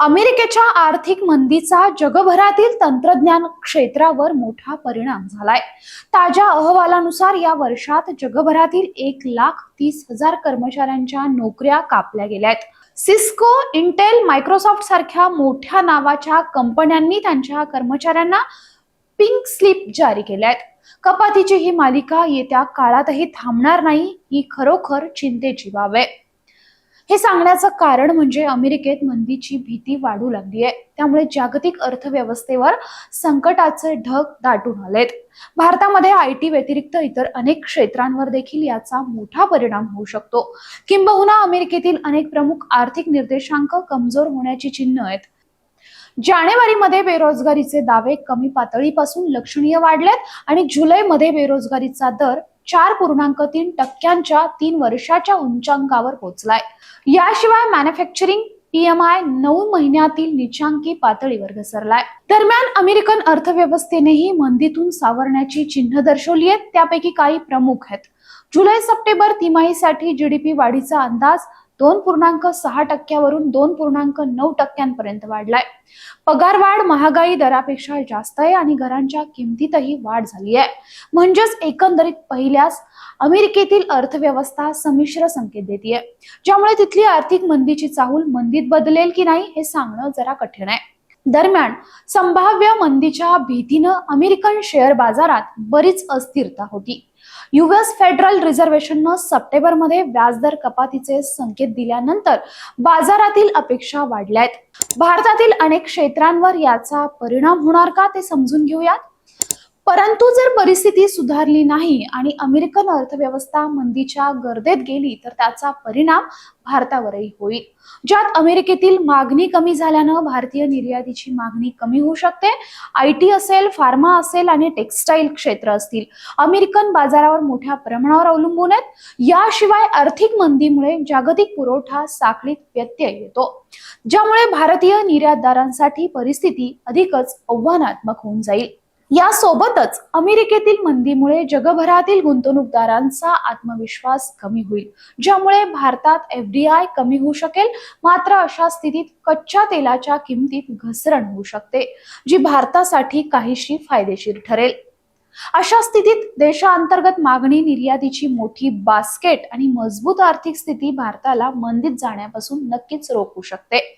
अमेरिकेच्या आर्थिक मंदीचा जगभरातील तंत्रज्ञान क्षेत्रावर मोठा परिणाम झालाय. ताज्या अहवालानुसार या वर्षात जगभरातील एक लाख तीस हजार कर्मचाऱ्यांच्या नोकऱ्या कापल्या गेल्यात सिस्को इंटेल मायक्रोसॉफ्ट सारख्या मोठ्या नावाच्या कंपन्यांनी त्यांच्या कर्मचाऱ्यांना पिंक स्लिप जारी केल्यात कपातीची ही मालिका येत्या काळातही थांबणार नाही ही खरोखर चिंतेची बाब आहे. हे सांगण्याचं कारण म्हणजे अमेरिकेत मंदीची भीती वाढू लागली आहे. त्यामुळे जागतिक अर्थव्यवस्थेवर संकटाचे ढग दाटून आलेत. भारतामध्ये आय टी व्यतिरिक्त इतर अनेक क्षेत्रांवर देखील याचा मोठा परिणाम होऊ शकतो. किंबहुना अमेरिकेतील अनेक प्रमुख आर्थिक निर्देशांक कमजोर होण्याची चिन्ह आहेत. जानेवारीमध्ये बेरोजगारीचे दावे कमी पातळीपासून लक्षणीय वाढलेत आणि जुलैमध्ये बेरोजगारीचा दर चार पूर्णांक तीन टक्क्यांच्या तीन वर्षाच्या उंचांकावर पोहोचलाय. याशिवाय मॅन्युफॅक्चरिंग पीएमआय नऊ महिन्यातील निचांकी पातळीवर घसरलाय. दरम्यान अमेरिकन अर्थव्यवस्थेनेही मंदीतून सावरण्याची चिन्ह दर्शवली आहेत. त्यापैकी काही प्रमुख आहेत. जुलै सप्टेंबर तिमाहीसाठी जीडीपी वाढीचा अंदाज दोन पूर्णांक सहा टक्क्यावरून दोन पूर्णांक नऊ टक्क्यांपर्यंत वाढलाय. पगारवाढ महागाई दरापेक्षा जास्त आहे आणि घरांच्या किमतीतही वाढ झाली आहे. म्हणजेच एकंदरीत पहिल्यास अमेरिकेतील अर्थव्यवस्था संमिश्र संकेत देते ज्यामुळे तिथली आर्थिक मंदीची चाहूल मंदीत बदलेल की नाही हे सांगणं जरा कठीण आहे. दरम्यान संभाव्य मंदीच्या भीतीनं अमेरिकन शेअर बाजारात बरीच अस्थिरता होती. युएस फेडरल रिझर्व्हेशननं सप्टेंबरमध्ये व्याजदर कपातीचे संकेत दिल्यानंतर बाजारातील अपेक्षा वाढल्या आहेत भारतातील अनेक क्षेत्रांवर याचा परिणाम होणार का ते समजून घेऊयात. परंतु जर परिस्थिती सुधारली नाही आणि अमेरिकन अर्थव्यवस्था मंदीच्या गर्देत गेली तर त्याचा परिणाम भारतावरही होईल. ज्यात अमेरिकेतील मागणी कमी झाल्यानं भारतीय निर्यातीची मागणी कमी होऊ शकते. आय टी असेल फार्मा असेल आणि टेक्स्टाईल क्षेत्र असतील. अमेरिकन बाजारावर मोठ्या प्रमाणावर अवलंबून आहेत. याशिवाय आर्थिक मंदीमुळे जागतिक पुरवठा साखळीत व्यत्यय येतो. ज्यामुळे भारतीय निर्यातदारांसाठी परिस्थिती अधिकच आव्हानात्मक होऊन जाईल. यासोबतच अमेरिकेतील मंदीमुळे जगभरातील गुंतवणूकदारांचा आत्मविश्वास कमी होईल ज्यामुळे भारतात एफडीआय कमी होऊ शकेल मात्र अशा स्थितीत कच्च्या तेलाच्या किमतीत घसरण होऊ शकते जी भारतासाठी काहीशी फायदेशीर ठरेल. अशा स्थितीत देशांतर्गत मागणी निर्यातीची मोठी बास्केट आणि मजबूत आर्थिक स्थिती भारताला मंदीत जाण्यापासून नक्कीच रोखू शकते.